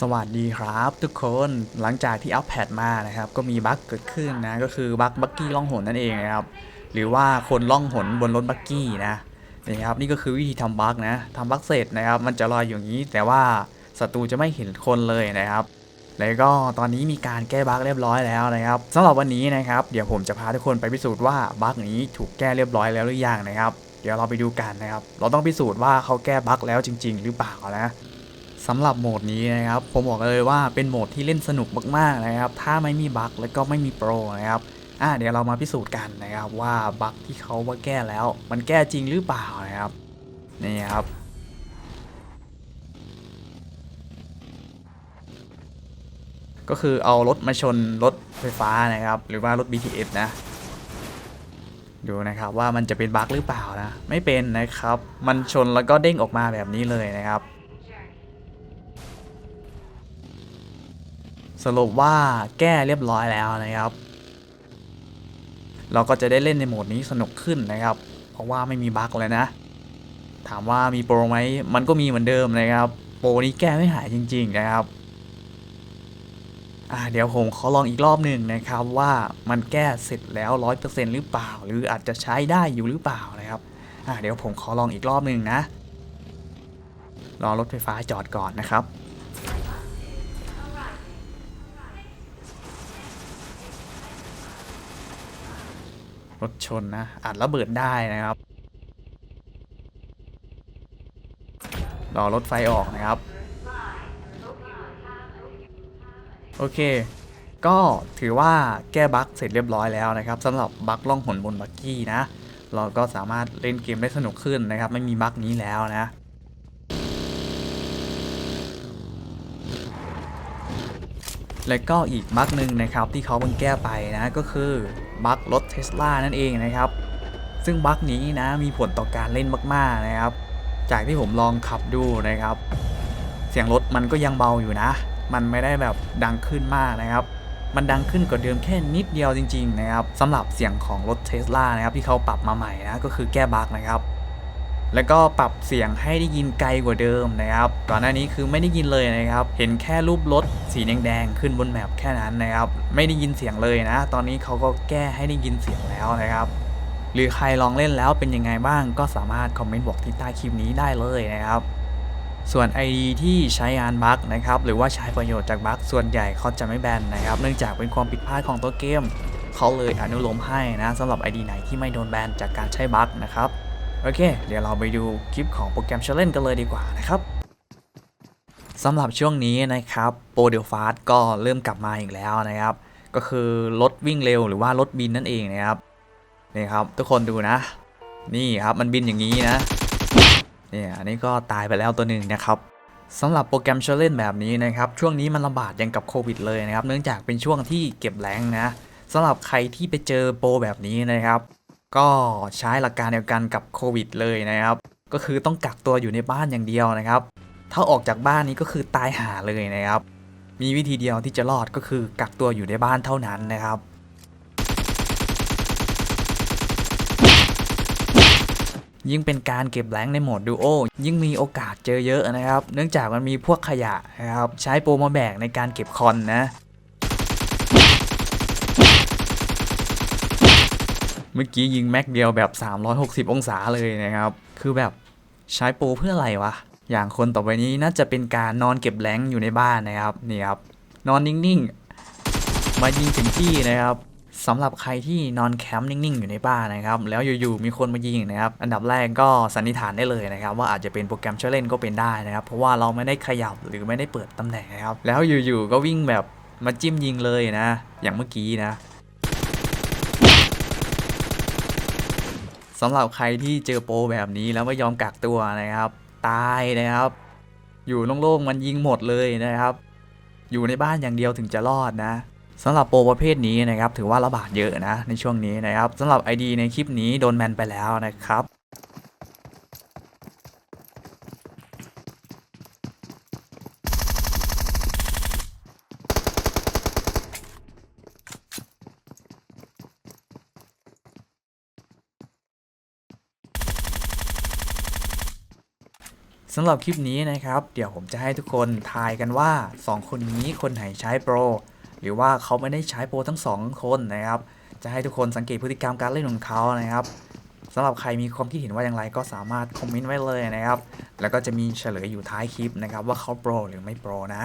สวัสดีครับทุกคนหลังจากที่อัปแพดมานะครับ ก็มีบั๊กเกิดขึ้นนะ ก็คือบั๊กบักกี้ล่องหนนั่นเองนะครับ หรือว่าคนล่องหนบนรถบักกี้นะนี่ครับนี่ก็คือวิธีทำบั๊กนะทำบั๊กเสร็จนะครับ มันจะลอยอยู่อย่างนี้ แต่ว่าศัตรูจะไม่เห็นคนเลยนะครับ แล้วก็ตอนนี้มีการแก้บั๊กเรียบร้อยแล้วนะครับสำหรับวันนี้นะครับ เดี๋ยวผมจะพาทุกคนไปพิสูจน์ว่าบั๊กนี้ถูกแก้เรียบร้อยแล้วหรือยังนะครับ เดี๋ยวเราไปดูกันนะครับ เราต้องพิสูจน์ว่าเขาแก้บั๊กแล้วจริง ๆ หรือเปล่านะ สำหรับโหมดนี้นะครับ ผมบอกเลยว่าเป็นโหมดที่เล่นสนุกมากๆนะครับ ถ้าไม่มีบั๊กแล้วก็ไม่มีโปรนะครับอะเดี๋ยวเรามาพิสูจน์กันนะครับว่าบั๊กที่เขาว่าแก้แล้ว มันแก้จริงหรือเปล่านะครับนี่ครับก็คือเอารถมาชนรถไฟฟ้านะครับ หรือว่ารถ BTS นะ ดูนะครับว่ามันจะเป็นบั๊กหรือเปล่านะ ไม่เป็นนะครับ มันชนแล้วก็เด้งออกมาแบบนี้เลยนะครับ สรุปว่าแก้เรียบร้อยแล้วนะครับ เราก็จะได้เล่นในโหมดนี้สนุกขึ้นนะครับ เพราะว่าไม่มีบั๊กเลยนะ ถามว่ามีโปรไหมมันก็มีเหมือนเดิมนะครับ โปรนี้แก้ไม่หายจริง ๆ นะครับอ่าเดี๋ยวผมขอลองอีกรอบหนึ่งนะครับว่ามันแก้เสร็จแล้วร้อยเปอร์เซ็นหรือเปล่า หรืออาจจะใช้ได้อยู่หรือเปล่านะครับอ่าเดี๋ยวผมขอลองอีกรอบหนึ่งนะรอรถไฟฟ้าจอดก่อนนะครับ รถชนนะอาจระเบิดได้นะครับรอรถไฟออกนะครับ โอเค ก็ถือว่าแก้บั๊กเสร็จเรียบร้อยแล้วนะครับสำหรับบั๊กล่องหนบนบักกี้นะ เราก็สามารถเล่นเกมได้สนุกขึ้นนะครับ ไม่มีบั๊กนี้แล้วนะและก็อีกบั๊กหนึ่งนะครับที่เขาเพิ่งแก้ไปนะก็คือ บั๊กรถเทสลานั่นเองนะครับ ซึ่งบั๊กนี้นะมีผลต่อการเล่นมากๆนะครับ จากที่ผมลองขับดูนะครับ เสียงรถมันก็ยังเบาอยู่นะ มันไม่ได้แบบดังขึ้นมากนะครับ มันดังขึ้นกว่าเดิมแค่นิดเดียวจริง ๆ นะครับสำหรับเสียงของรถเทสลานะครับที่เขาปรับมาใหม่นะก็คือแก้บั๊กนะครับ แล้วก็ปรับเสียงให้ได้ยินไกลกว่าเดิมนะครับ ก่อนหน้านี้คือไม่ได้ยินเลยนะครับ เห็นแค่รูปรถสีแดงๆขึ้นบนแมปแค่นั้นนะครับ ไม่ได้ยินเสียงเลยนะ ตอนนี้เขาก็แก้ให้ได้ยินเสียงแล้วนะครับ หรือใครลองเล่นแล้วเป็นยังไงบ้างก็สามารถคอมเมนต์บอกที่ใต้คลิปนี้ได้เลยนะครับส่วน ID ที่ใช้งานบั๊กนะครับหรือว่าใช้ประโยชน์จากบั๊กส่วนใหญ่เขาจะไม่แบนนะครับ เนื่องจากเป็นความผิดพลาดของตัวเกม เขาเลยอนุโลมให้นะสำหรับ ID ไหนที่ไม่โดนแบนจากการใช้บั๊กนะครับ โอเค เดี๋ยวเราไปดูคลิปของโปรแกรม Challenge กันเลยดีกว่านะครับสำหรับช่วงนี้นะครับโปรเดลฟาสก็เริ่มกลับมาอีกแล้วนะครับ ก็คือรถวิ่งเร็วหรือว่ารถบินนั่นเองนะครับนี่ครับทุกคนดูนะ นี่ครับมันบินอย่างนี้นะเนี่ยอันนี้ก็ตายไปแล้วตัวหนึ่งนะครับสำหรับโปรแกรม Challenge แบบนี้นะครับช่วงนี้มันระบาดยังกับโควิดเลยนะครับ เนื่องจากเป็นช่วงที่เก็บแรงนะสำหรับใครที่ไปเจอโปรแบบนี้นะครับ ก็ใช้หลักการเดียวกันกับโควิดเลยนะครับ ก็คือต้องกักตัวอยู่ในบ้านอย่างเดียวนะครับ ถ้าออกจากบ้านนี้ก็คือตายหาเลยนะครับ มีวิธีเดียวที่จะรอดก็คือกักตัวอยู่ในบ้านเท่านั้นนะครับยิ่งเป็นการเก็บแรงในโหมดดูโอยิ่งมีโอกาสเจอเยอะนะครับ เนื่องจากมันมีพวกขยะนะครับ ใช้โปรมาแบกในการเก็บคอนนะ เมื่อกี้ยิงแม็กเดียวแบบ 360 องศาเลยนะครับ คือแบบใช้โปรเพื่ออะไรวะ อย่างคนต่อไปนี้น่าจะเป็นการนอนเก็บแรงอยู่ในบ้านนะครับ นี่ครับ นอนนิ่งๆ มายิงถึงที่นะครับสำหรับใครที่นอนแคมป์นิ่งๆ อยู่ในบ้านนะครับ แล้วอยู่ๆมีคนมายิงนะครับ อันดับแรกก็สันนิษฐานได้เลยนะครับ ว่าอาจจะเป็นโปรแกรมเชลเล่นก็เป็นได้นะครับ เพราะว่าเราไม่ได้ขยับหรือไม่ได้เปิดตำแหน่งนะครับ แล้วอยู่ๆก็วิ่งแบบมาจิ้มยิงเลยนะ อย่างเมื่อกี้นะ สำหรับใครที่เจอโปรแบบนี้แล้วไม่ยอมกักตัวนะครับ ตายนะครับ อยู่โล่งๆมันยิงหมดเลยนะครับ อยู่ในบ้านอย่างเดียวถึงจะรอดนะสำหรับโปรประเภทนี้นะครับ ถือว่าระบาดเยอะนะในช่วงนี้นะครับสำหรับ ID ในคลิปนี้โดนแมนไปแล้วนะครับ สำหรับคลิปนี้นะครับ เดี๋ยวผมจะให้ทุกคนทายกันว่า 2 คนนี้คนไหนใช้โปร หรือว่าเขาไม่ได้ใช้โปรทั้ง 2 คนนะครับ จะให้ทุกคนสังเกตพฤติกรรมการเล่นของเขานะครับสำหรับใครมีความคิดเห็นว่าอย่างไรก็สามารถคอมเมนต์ไว้เลยนะครับ แล้วก็จะมีเฉลยอยู่ท้ายคลิปนะครับว่าเขาโปรหรือไม่โปรนะ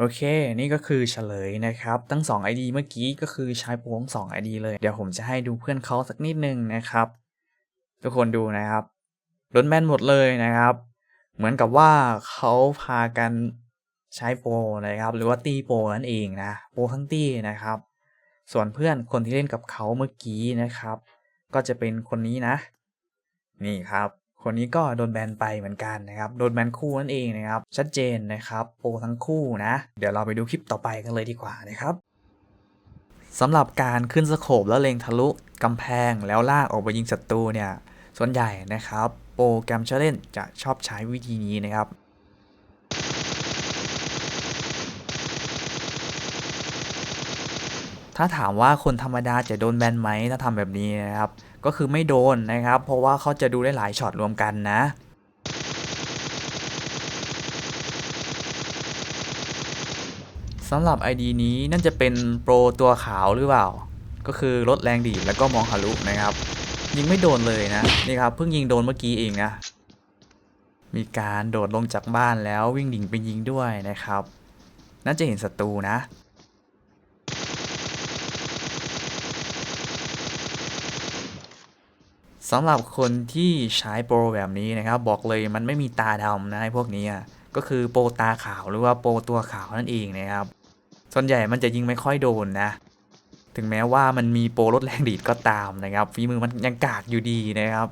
โอเค นี่ก็คือเฉลยนะครับ ทั้ง 2 ID เมื่อกี้ก็คือใช้โปรทั้ง2 ID เลย เดี๋ยวผมจะให้ดูเพื่อนเขาสักนิดนึงนะครับ ทุกคนดูนะครับล้นแม่นหมดเลยนะครับ เหมือนกับว่าเขาพากันใช้โปรนะครับ หรือว่าตีโปรนั่นเองนะ โปรทั้งตีนะครับ ส่วนเพื่อนคนที่เล่นกับเขาเมื่อกี้นะครับ ก็จะเป็นคนนี้นะ นี่ครับ คนนี้ก็โดนแบนไปเหมือนกันนะครับ โดนแบนคู่นั่นเองนะครับ ชัดเจนนะครับ โปรทั้งคู่นะ เดี๋ยวเราไปดูคลิปต่อไปกันเลยดีกว่านะครับสำหรับการขึ้นสโคบแล้วเล็งทะลุกำแพงแล้วลากออกไปยิงศัตรูเนี่ย ส่วนใหญ่นะครับ โปรแกรมเชลเลนจะชอบใช้วิธีนี้นะครับ ถ้าถามว่าคนธรรมดาจะโดนแบนไหมถ้าทำแบบนี้นะครับ ก็คือไม่โดนนะครับ เพราะว่าเขาจะดูได้หลายช็อตรวมกันนะสำหรับ ID นี้น่าจะเป็นโปรตัวขาวหรือเปล่า ก็คือลดแรงดีดแล้วก็มองทะลุนะครับ ยิงไม่โดนเลยนะนี่ครับเพิ่งยิงโดนเมื่อกี้เองนะมีการโดดลงจากบ้านแล้ววิ่งดิ่งไปยิงด้วยนะครับ น่าจะเห็นศัตรูนะ สำหรับคนที่ใช้โปรแบบนี้นะครับบอกเลยมันไม่มีตาดำนะไอ้พวกนี้ก็คือโปรตาขาวหรือว่าโปรตัวขาวนั่นเองนะครับ ส่วนใหญ่มันจะยิงไม่ค่อยโดนนะ ถึงแม้ว่ามันมีโปรลดแรงดีดก็ตามนะครับฝีมือมันยังกากอยู่ดีนะครับ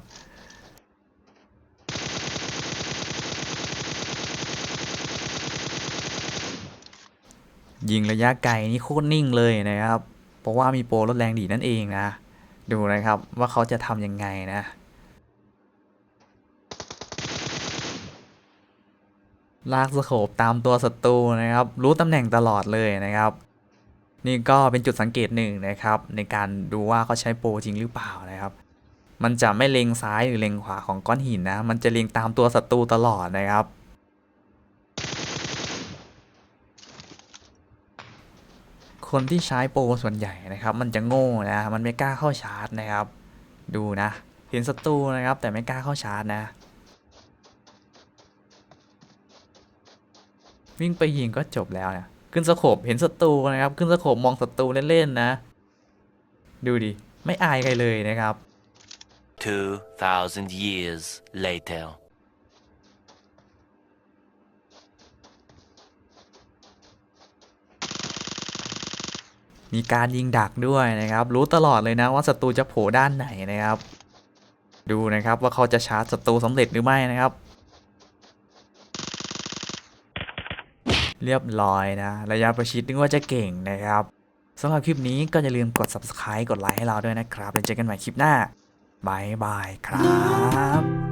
ยิงระยะไกลนี่โคตรนิ่งเลยนะครับ เพราะว่ามีโปรลดแรงดีดนั่นเองนะ ดูนะครับว่าเขาจะทำยังไงนะ ลากสโคปตามตัวศัตรูนะครับ รู้ตำแหน่งตลอดเลยนะครับ นี่ก็เป็นจุดสังเกตหนึ่งนะครับ ในการดูว่าเขาใช้โปรจริงหรือเปล่านะครับ มันจะไม่เล็งซ้ายหรือเล็งขวาของก้อนหินนะ มันจะเล็งตามตัวศัตรูตลอดนะครับ คนที่ใช้โปรส่วนใหญ่นะครับ มันจะโง่นะมันไม่กล้าเข้าชาร์จนะครับ ดูนะเห็นศัตรูนะครับ แต่ไม่กล้าเข้าชาร์จนะ วิ่งไปยิงก็จบแล้วเนี่ยขึ้นสโคบเห็นศัตรูนะครับ ขึ้นสโคบมองศัตรูเล่นๆนะ ดูดิไม่อายใครเลยนะครับ 2,000 years later. มีการยิงดักด้วยนะครับ รู้ตลอดเลยนะว่าศัตรูจะโผล่ด้านไหนนะครับ ดูนะครับว่าเขาจะชาร์จศัตรูสำเร็จหรือไม่นะครับ เรียบร้อยนะ ระยะประชิดนึกว่าจะเก่งนะครับสำหรับคลิปนี้ก็อย่าลืมกด subscribe กดไลค์ให้เราด้วยนะครับแล้วเจอกันใหม่คลิปหน้าบายบายครับ